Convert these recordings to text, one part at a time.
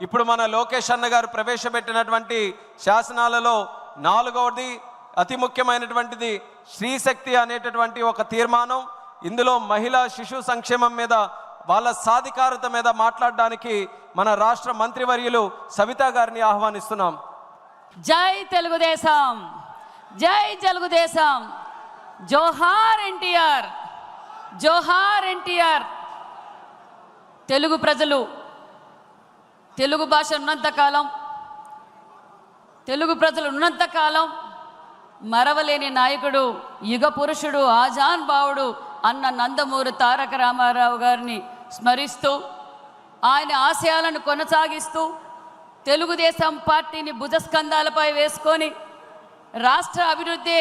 ఇప్పుడు మన లోకేష్ అన్న గారు ప్రవేశపెట్టినటువంటి శాసనాలలో నాలుగవది అతి ముఖ్యమైనటువంటిది స్త్రీశక్తి అనేటటువంటి ఒక తీర్మానం. ఇందులో మహిళా శిశు సంక్షేమం మీద వాళ్ళ సాధికారత మీద మాట్లాడడానికి మన రాష్ట్ర మంత్రివర్యులు సవిత గారిని ఆహ్వానిస్తున్నాం. జై తెలుగుదేశం! జై తెలుగుదేశం! జోహార్ ఎన్టీఆర్! జోహార్ ఎన్టీఆర్! తెలుగు ప్రజలు తెలుగు భాష ఉన్నంతకాలం తెలుగు ప్రజలు ఉన్నంతకాలం మరవలేని నాయకుడు యుగ పురుషుడు ఆజాన్ బావుడు అన్న నందమూరి తారక రామారావు గారిని స్మరిస్తూ ఆయన ఆశయాలను కొనసాగిస్తూ తెలుగుదేశం పార్టీని భుజస్కంధాలపై వేసుకొని రాష్ట్ర అభివృద్ధి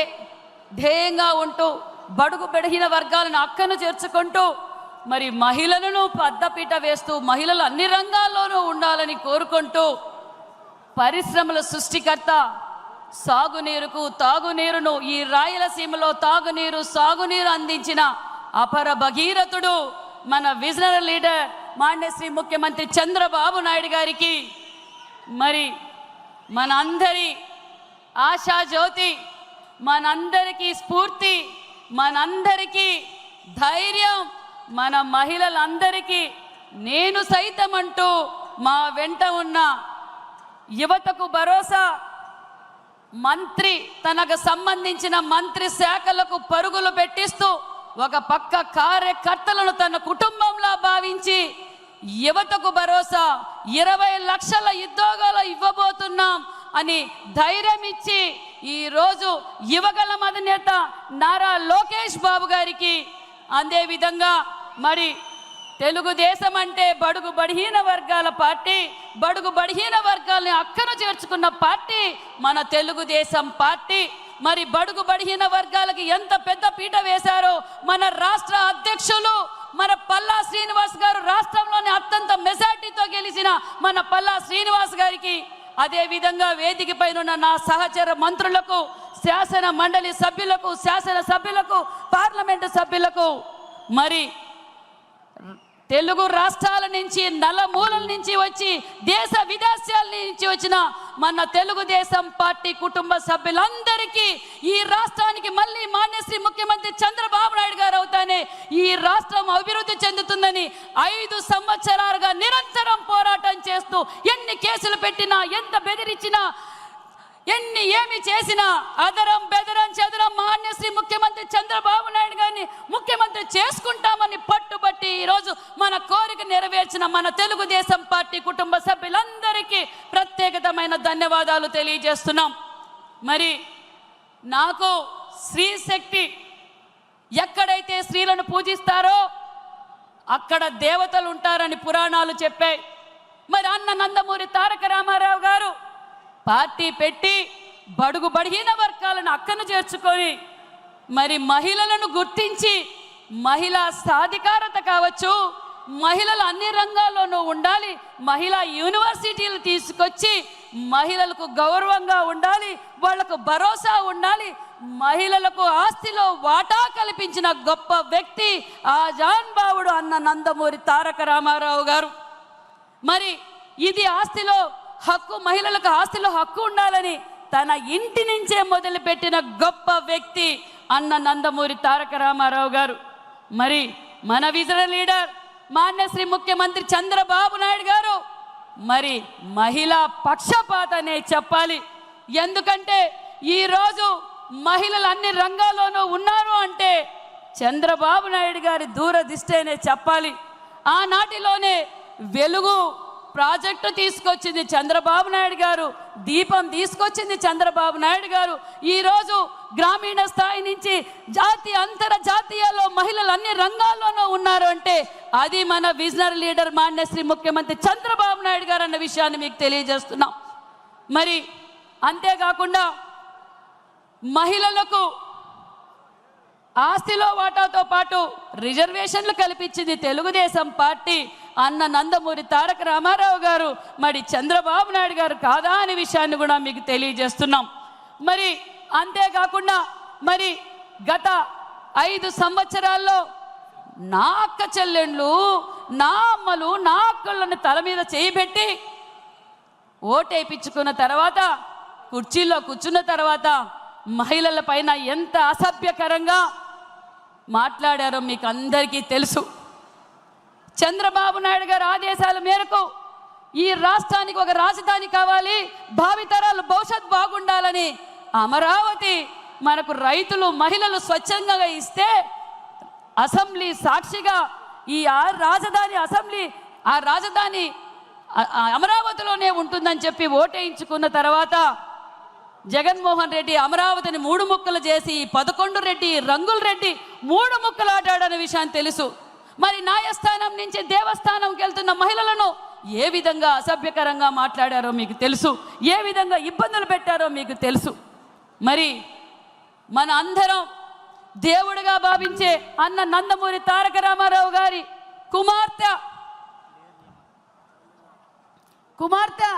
ధ్యేయంగా ఉంటూ బడుగు బెడిగిన వర్గాలను అక్కను చేర్చుకుంటూ మరి మహిళలను పద్దపీట వేస్తూ మహిళలు అన్ని రంగాల్లోనూ ఉండాలని కోరుకుంటూ పరిశ్రమల సృష్టికర్త సాగునీరుకు తాగునీరును ఈ రాయలసీమలో తాగునీరు సాగునీరు అందించిన అపర భగీరథుడు మన విజనరీ లీడర్ మాన్యశ్రీ ముఖ్యమంత్రి చంద్రబాబు నాయుడు గారికి. మరి మనందరి ఆశాజ్యోతి మనందరికీ స్ఫూర్తి మనందరికీ ధైర్యం మన మహిళలందరికీ నేను సైతం అంటూ మా వెంట ఉన్న యువతకు భరోసా మంత్రి తనకు సంబంధించిన మంత్రి శాఖలకు పరుగులు పెట్టిస్తూ ఒక పక్క కార్యకర్తలను తన కుటుంబంలా భావించి యువతకు భరోసా ఇరవై లక్షల ఉద్యోగాలు ఇవ్వబోతున్నాం అని ధైర్యం ఇచ్చి ఈరోజు యువగల అధినేత నారా లోకేష్ బాబు గారికి అందే విధంగా మరి తెలుగుదేశం అంటే బడుగు బడిహీన వర్గాల పార్టీ బడుగు బడిహీన వర్గాల్ని అక్కను చేర్చుకున్న పార్టీ మన తెలుగుదేశం పార్టీ. మరి బడుగు బడిహీన వర్గాలకి ఎంత పెద్ద పీట వేశారో మన రాష్ట్ర అధ్యక్షులు మన పల్లా శ్రీనివాస్ గారు రాష్ట్రంలోని అత్యంత మెజార్టీతో గెలిచిన మన పల్లా శ్రీనివాస్ గారికి అదేవిధంగా వేదిక పైన నా సహచర మంత్రులకు శాసన మండలి సభ్యులకు శాసన సభ్యులకు పార్లమెంటు సభ్యులకు మరి తెలుగు రాష్ట్రాల నుంచి నలమూలల నుంచి వచ్చి దేశ విదేశాల నుంచి వచ్చిన మన తెలుగుదేశం పార్టీ కుటుంబ సభ్యులందరికీ ఈ రాష్ట్రానికి మళ్ళీ మాన్యశ్రీ ముఖ్యమంత్రి చంద్రబాబు నాయుడు గారు అవుతానే ఈ రాష్ట్రం అభివృద్ధి చెందుతుందని ఐదు సంవత్సరాలుగా నిరంతరం పోరాటం చేస్తూ ఎన్ని కేసులు పెట్టినా ఎంత బెదిరించినా ఎన్ని ఏమి చేసినా అదరం బెదరం చెదరం మాన్యశ్రీ ముఖ్యమంత్రి చంద్రబాబు నాయుడు గారిని ముఖ్యమంత్రి చేసుకుంటామని పట్టుబట్టి ఈరోజు మన కోరిక నెరవేర్చిన మన తెలుగుదేశం పార్టీ కుటుంబ సభ్యులందరికీ ప్రత్యేకతమైన ధన్యవాదాలు తెలియజేస్తున్నాం. మరి నాకు స్త్రీ శక్తి ఎక్కడైతే స్త్రీలను పూజిస్తారో అక్కడ దేవతలు ఉంటారని పురాణాలు చెప్పాయి. మరి అన్న నందమూరి తారక రామారావు గారు పార్టీ పెట్టి బడుగు బడిహీన వర్గాలను అక్కను చేర్చుకొని మరి మహిళలను గుర్తించి మహిళా సాధికారత కావచ్చు మహిళలు అన్ని రంగాల్లోనూ ఉండాలి మహిళా యూనివర్సిటీలు తీసుకొచ్చి మహిళలకు గౌరవంగా ఉండాలి వాళ్ళకు భరోసా ఉండాలి మహిళలకు ఆస్తిలో వాటా కల్పించిన గొప్ప వ్యక్తి ఆ జాన్బావుడు అన్న నందమూరి తారక రామారావు గారు. మరి ఇది ఆస్తిలో హక్కు మహిళలకు ఆస్తిలో హక్కు ఉండాలని తన ఇంటి నుంచే మొదలుపెట్టిన గొప్ప వ్యక్తి అన్న నందమూరి తారక రామారావు గారు. మరి మన విజన లీడర్ మాన్యశ్రీ ముఖ్యమంత్రి చంద్రబాబు నాయుడు గారు మరి మహిళా పక్షపాతనే చెప్పాలి. ఎందుకంటే ఈరోజు మహిళలు అన్ని రంగాల్లోనూ ఉన్నారు అంటే చంద్రబాబు నాయుడు గారి దూరదిష్టేనే చెప్పాలి. ఆనాటిలోనే వెలుగు ప్రాజెక్టు తీసుకొచ్చింది చంద్రబాబు నాయుడు గారు దీపం తీసుకొచ్చింది చంద్రబాబు నాయుడు గారు. ఈరోజు గ్రామీణ స్థాయి నుంచి జాతీయ అంతర్జాతీయాల్లో మహిళలు అన్ని రంగాల్లోనూ ఉన్నారు అంటే అది మన విజనరీ లీడర్ మాన్యశ్రీ ముఖ్యమంత్రి చంద్రబాబు నాయుడు గారు అన్న విషయాన్ని మీకు తెలియజేస్తున్నాం. మరి అంతేకాకుండా మహిళలకు ఆస్తిలో వాటాతో పాటు రిజర్వేషన్లు కల్పించింది తెలుగుదేశం పార్టీ. అన్న నందమూరి తారక రామారావు గారు మరి చంద్రబాబు నాయుడు గారు కాదా అనే విషయాన్ని కూడా మీకు తెలియజేస్తున్నాం. మరి అంతేకాకుండా మరి గత ఐదు సంవత్సరాల్లో నా అక్క చెల్లెండ్లు నా అమ్మలు నా అక్కలను తల మీద చేయిబెట్టి ఓటేపించుకున్న తర్వాత కుర్చీలో కూర్చున్న తర్వాత మహిళల పైన ఎంత అసభ్యకరంగా మాట్లాడారో మీకు అందరికీ తెలుసు. చంద్రబాబు నాయుడు గారి ఆదేశాల మేరకు ఈ రాష్ట్రానికి ఒక రాజధాని కావాలి భావితరాలు భవిష్యత్ బాగుండాలని అమరావతి మనకు రైతులు మహిళలు స్వచ్ఛందంగా ఇస్తే అసెంబ్లీ సాక్షిగా ఈ ఆ రాజధాని అసెంబ్లీ ఆ రాజధాని ఆ- అమరావతిలోనే ఉంటుందని చెప్పి ఓటేయించుకున్న తర్వాత జగన్మోహన్ రెడ్డి అమరావతిని మూడు ముక్కలు చేసి పదకొండు రెడ్డి రంగుల రెడ్డి మూడు ముక్కలు ఆడాడనే విషయం తెలుసు. మరి న్యాయస్థానం నుంచి దేవస్థానంకి వెళ్తున్న మహిళలను ఏ విధంగా అసభ్యకరంగా మాట్లాడారో మీకు తెలుసు? ఏ విధంగా ఇబ్బందులు పెట్టారో మీకు తెలుసు? మరి మన అందరం దేవుడిగా భావించే అన్న నందమూరి తారక రామారావు గారి కుమార్తె. కుమార్తె.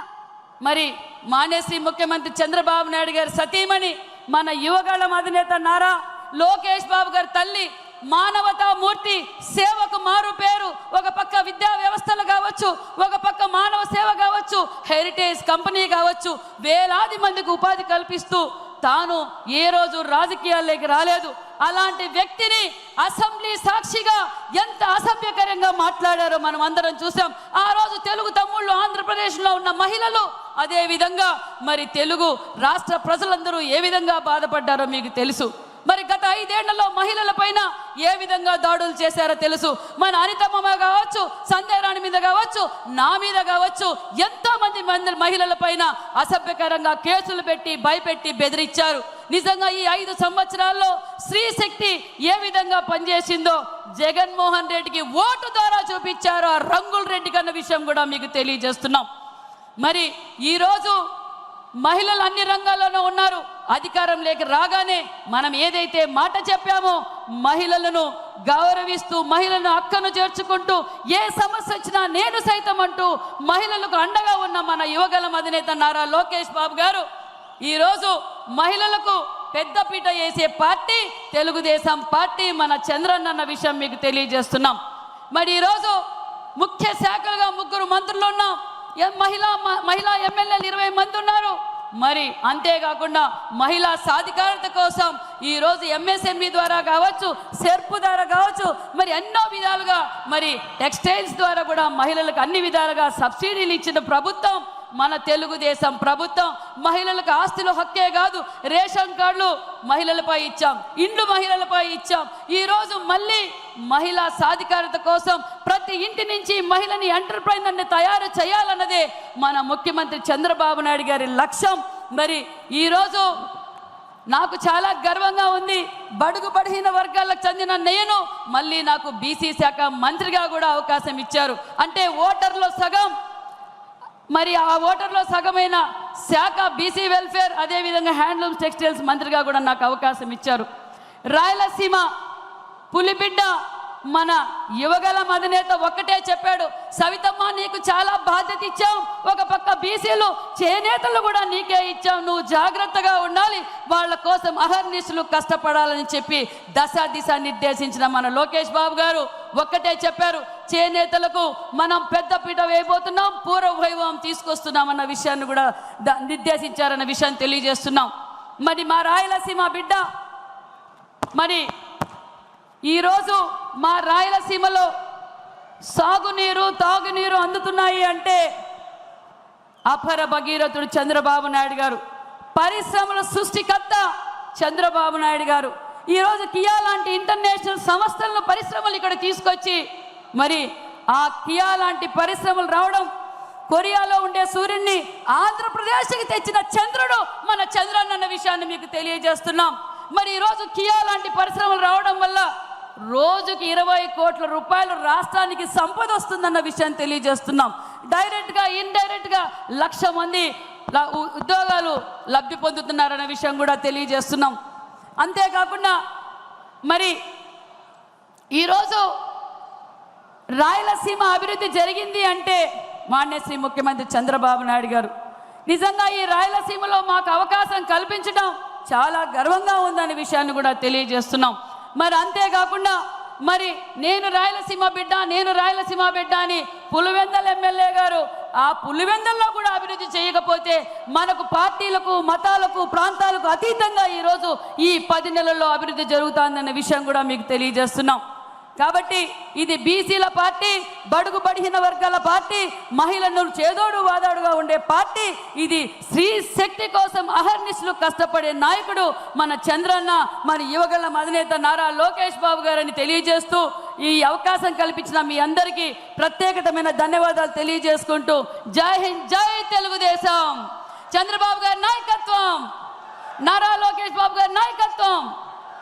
మరి మానేసి ముఖ్యమంత్రి చంద్రబాబు నాయుడు గారి సతీమణి మన యువగాళ్ళ అధినేత నారా లోకేష్ బాబు గారి తల్లి మానవతా మూర్తి సేవకు మారు పేరు. ఒక పక్క విద్యా వ్యవస్థలు కావచ్చు ఒక పక్క మానవ సేవ కావచ్చు హెరిటేజ్ కంపెనీ కావచ్చు వేలాది మందికి ఉపాధి కల్పిస్తూ తాను ఏ రోజు రాజకీయాల్లోకి రాలేదు. అలాంటి వ్యక్తిని అసెంబ్లీ సాక్షిగా ఎంత అసభ్యకరంగా మాట్లాడారో మనం అందరం చూసాం. ఆ రోజు తెలుగు తమ్ముళ్ళు ఆంధ్రప్రదేశ్లో ఉన్న మహిళలు అదే విధంగా. మరి తెలుగు రాష్ట్ర ప్రజలందరూ ఏ విధంగా బాధపడ్డారో మీకు తెలుసు. మరి గత ఐదేళ్ళలో మహిళల పైన ఏ విధంగా దాడులు చేశారో తెలుసు. మన అనితమ్మ కావచ్చు సంధ్యారాణి మీద కావచ్చు నా మీద కావచ్చు ఎంతో మంది మంది మహిళల పైన అసభ్యకరంగా కేసులు పెట్టి భయపెట్టి బెదిరించారు. నిజంగా ఈ ఐదు సంవత్సరాల్లో స్త్రీ శక్తి ఏ విధంగా పనిచేసిందో జగన్మోహన్ రెడ్డికి ఓటు ద్వారా చూపించారు. ఆ రంగుల రెడ్డి కన్న విషయం కూడా మీకు తెలియజేస్తున్నాం. మరి ఈరోజు మహిళలు అన్ని రంగాల్లోనూ ఉన్నారు. అధికారం లేక రాగానే మనం ఏదైతే మాట చెప్పామో మహిళలను గౌరవిస్తూ మహిళలను అక్కను చేర్చుకుంటూ ఏ సమస్య వచ్చినా నేను సైతం అంటూ మహిళలకు అండగా ఉన్న మన యువగలం అధినేత నారా లోకేష్ బాబు గారు ఈరోజు మహిళలకు పెద్దపీట వేసే పార్టీ తెలుగుదేశం పార్టీ మన చంద్రన్ అన్న విషయం మీకు తెలియజేస్తున్నాం. మరి ఈరోజు ముఖ్య శాఖలుగా ముగ్గురు మంత్రులు ఉన్నాం మహిళా మ- మహిళా ఎమ్మెల్యేలు ఇరవై మంది ఉన్నారు. మరి అంతేకాకుండా మహిళా సాధికారత కోసం ఈరోజు ఎంఎస్ఎంఈ ద్వారా కావచ్చు సెర్పు ద్వారా కావచ్చు మరి ఎన్నో విధాలుగా మరి టెక్స్టైల్స్ ద్వారా కూడా మహిళలకు అన్ని విధాలుగా సబ్సిడీలు ఇచ్చిన ప్రభుత్వం మన తెలుగుదేశం ప్రభుత్వం మహిళలకు ఆస్తులు హక్కే కాదు. రేషన్ కార్డులు మహిళలపై ఇచ్చాం. ఇండ్లు మహిళలపై ఇచ్చాం. ఈరోజు మళ్ళీ మహిళా సాధికారత కోసం ప్రతి ఇంటి నుంచి మహిళని ఎంటర్ప్రైనర్ని తయారు చేయాలన్నదే మన ముఖ్యమంత్రి చంద్రబాబు నాయుడు గారి లక్ష్యం. మరి ఈరోజు నాకు చాలా గర్వంగా ఉంది. బడుగు బడిహీన వర్గాలకు చెందిన నేను మళ్ళీ నాకు బీసీ శాఖ మంత్రిగా కూడా అవకాశం ఇచ్చారు. అంటే ఓటర్లో సగం మరి ఆ ఓటర్లో సగమైన శాఖ బీసీ వెల్ఫేర్ అదేవిధంగా హ్యాండ్లూమ్స్ టెక్స్టైల్స్ మంత్రిగా కూడా నాకు అవకాశం ఇచ్చారు. రాయలసీమ పులిబిడ్డ మన యువగలం అధినేత ఒక్కటే చెప్పాడు సవితమ్మ నీకు చాలా బాధ్యత ఇచ్చాం. ఒక పక్క బీసీలు చేనేతలు కూడా నీకే ఇచ్చాం. నువ్వు జాగ్రత్తగా ఉండాలి. వాళ్ళ కోసం అహర్నిశలు కష్టపడాలని చెప్పి దశ దిశ నిర్దేశించిన మన లోకేష్ బాబు గారు ఒక్కటే చెప్పారు. చేనేతలకు మనం పెద్ద పీట వేయబోతున్నాం పూర్వ వైభవం తీసుకొస్తున్నాం అన్న విషయాన్ని కూడా ద- నిర్దేశించారన్న విషయాన్ని తెలియజేస్తున్నాం. మరి మా రాయలసీమ బిడ్డ మరి ఈరోజు మా రాయలసీమలో సాగునీరు తాగునీరు అందుతున్నాయి అంటే అపర భగీరథుడు చంద్రబాబు నాయుడు గారు పరిశ్రమల సృష్టికర్త చంద్రబాబు నాయుడు గారు. ఈరోజు కియా లాంటి ఇంటర్నేషనల్ సంస్థలను పరిశ్రమలు ఇక్కడ తీసుకొచ్చి మరి ఆ కియా లాంటి పరిశ్రమలు రావడం కొరియాలో ఉండే సూర్యుడిని ఆంధ్రప్రదేశ్కి తెచ్చిన చంద్రుడు మన చంద్రన్ అన్న విషయాన్ని మీకు తెలియజేస్తున్నాం. మరి ఈరోజు కియా లాంటి పరిశ్రమలు రావడం వల్ల రోజుకి ఇరవై కోట్ల రూపాయలు రాష్ట్రానికి సంపద వస్తుందన్న విషయాన్ని తెలియజేస్తున్నాం. డైరెక్ట్గా ఇండైరెక్ట్గా లక్ష మంది ఉద్యోగాలు లబ్ధి పొందుతున్నారన్న విషయం కూడా తెలియజేస్తున్నాం. అంతేకాకుండా మరి ఈరోజు రాయలసీమ అభివృద్ధి జరిగింది అంటే మాన్యశ్రీ ముఖ్యమంత్రి చంద్రబాబు నాయుడు గారు. నిజంగా ఈ రాయలసీమలో మాకు అవకాశం కల్పించడం చాలా గర్వంగా ఉందనే విషయాన్ని కూడా తెలియజేస్తున్నాం. మరి అంతేకాకుండా మరి నేను రాయలసీమ బిడ్డ నేను రాయలసీమ బిడ్డ అని పులివెందల ఎమ్మెల్యే గారు ఆ పులివెందల్లో కూడా అభివృద్ధి చేయకపోతే మనకు పార్టీలకు మతాలకు ప్రాంతాలకు అతీతంగా ఈరోజు ఈ పది నెలల్లో అభివృద్ధి జరుగుతుందన్న విషయం కూడా మీకు తెలియజేస్తున్నాం. కాబట్టి ఇది బీసీల పార్టీ బడుగు బడిహీన వర్గాల పార్టీ మహిళలను చేదోడు వాదాడుగా ఉండే పార్టీ. ఇది స్త్రీ శక్తి కోసం అహర్నిశలు కష్టపడే నాయకుడు మన చంద్రన్న మన యువగల అధినేత నారా లోకేష్ బాబు గారని తెలియజేస్తూ ఈ అవకాశం కల్పించిన మీ అందరికీ ప్రత్యేకతమైన ధన్యవాదాలు తెలియజేసుకుంటూ జై హింద్ జై తెలుగుదేశం. చంద్రబాబు గారి నాయకత్వం. నారా లోకేష్ బాబు గారి నాయకత్వం.